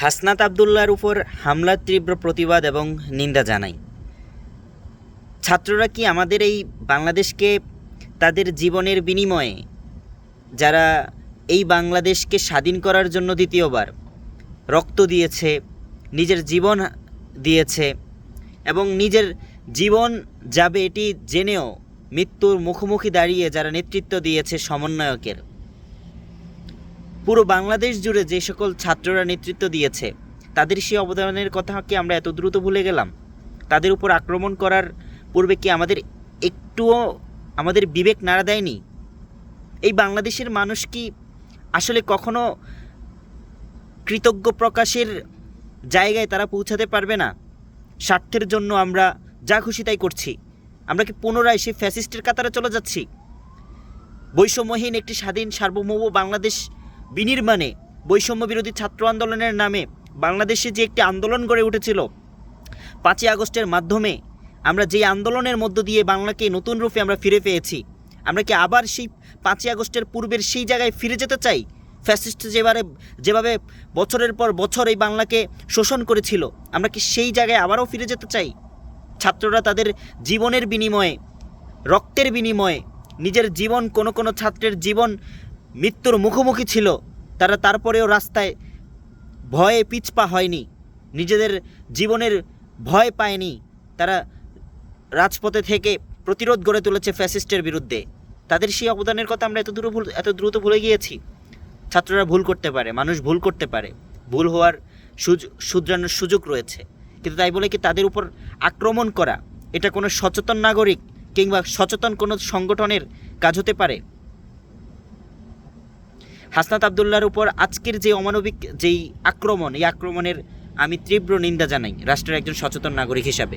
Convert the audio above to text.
হাসনাত আবদুল্লার উপর হামলার তীব্র প্রতিবাদ এবং নিন্দা জানাই। ছাত্ররা কি আমাদের এই বাংলাদেশকে তাদের জীবনের বিনিময়ে, যারা এই বাংলাদেশকে স্বাধীন করার জন্য দ্বিতীয়বার রক্ত দিয়েছে, নিজের জীবন দিয়েছে এবং নিজের জীবন যাবে এটি জেনেও মৃত্যুর মুখোমুখি দাঁড়িয়ে যারা নেতৃত্ব দিয়েছে সমন্বয়কের? পুরো বাংলাদেশ জুড়ে যে সকল ছাত্ররা নেতৃত্ব দিয়েছে, তাদের সেই অবদানের কথা কি আমরা এত দ্রুত ভুলে গেলাম? তাদের উপর আক্রমণ করার পূর্বে কি আমাদের একটুও, আমাদের বিবেক নাড়া দেয়নি? এই বাংলাদেশের মানুষ কি আসলে কখনো কৃতজ্ঞ প্রকাশের জায়গায় তারা পৌঁছাতে পারবে না? স্বার্থের জন্য আমরা যা খুশি তাই করছি। আমরা কি পুনরায় সেই ফ্যাসিস্টের কাতারে চলে যাচ্ছি? বৈষম্যহীন একটি স্বাধীন সার্বভৌম বাংলাদেশ বিনির্মাণে বৈষম্য বিরোধী ছাত্র আন্দোলনের নামে বাংলাদেশে যে একটি আন্দোলন গড়ে উঠেছিল, পাঁচই আগস্টের মাধ্যমে আমরা যে আন্দোলনের মধ্য দিয়ে বাংলাকে নতুন রূপে আমরা ফিরে পেয়েছি, আমরা কি আবার সেই পাঁচই আগস্টের পূর্বের সেই জায়গায় ফিরে যেতে চাই? ফ্যাসিস্ট যেভাবে যেভাবে বছরের পর বছর এই বাংলাকে শোষণ করেছিল, আমরা কি সেই জায়গায় আবারও ফিরে যেতে চাই? ছাত্ররা তাদের জীবনের বিনিময়ে, রক্তের বিনিময়ে, নিজের জীবন, কোনো কোনো ছাত্রের জীবন মৃত্যুর মুখোমুখি ছিল। তারা তারপরেও রাস্তায় ভয়ে পিছপা হয়নি। নিজেদের জীবনের ভয় পায়নি। তারা রাজপথে থেকে প্রতিরোধ গড়ে তুলেছে ফ্যাসিস্টের বিরুদ্ধে। তাদের সেই অবদানের কথা আমরা এত দূর ভুল, এত দ্রুত ভুলে গিয়েছি। ছাত্ররা ভুল করতে পারে, মানুষ ভুল করতে পারে। ভুল হওয়ার সুযোগ শুধরানোর সুযোগ রয়েছে। কিন্তু তাই বলে কি তাদের উপর আক্রমণ করা, এটা কোনো সচেতন নাগরিক কিংবা সচেতন কোনো সংগঠনের কাজ হতে পারে? হাসনাত আবদুল্লার উপর আজকের যে অমানবিক যেই আক্রমণ, এই আক্রমণের আমি তীব্র নিন্দা জানাই রাষ্ট্রের একজন সচেতন নাগরিক হিসাবে।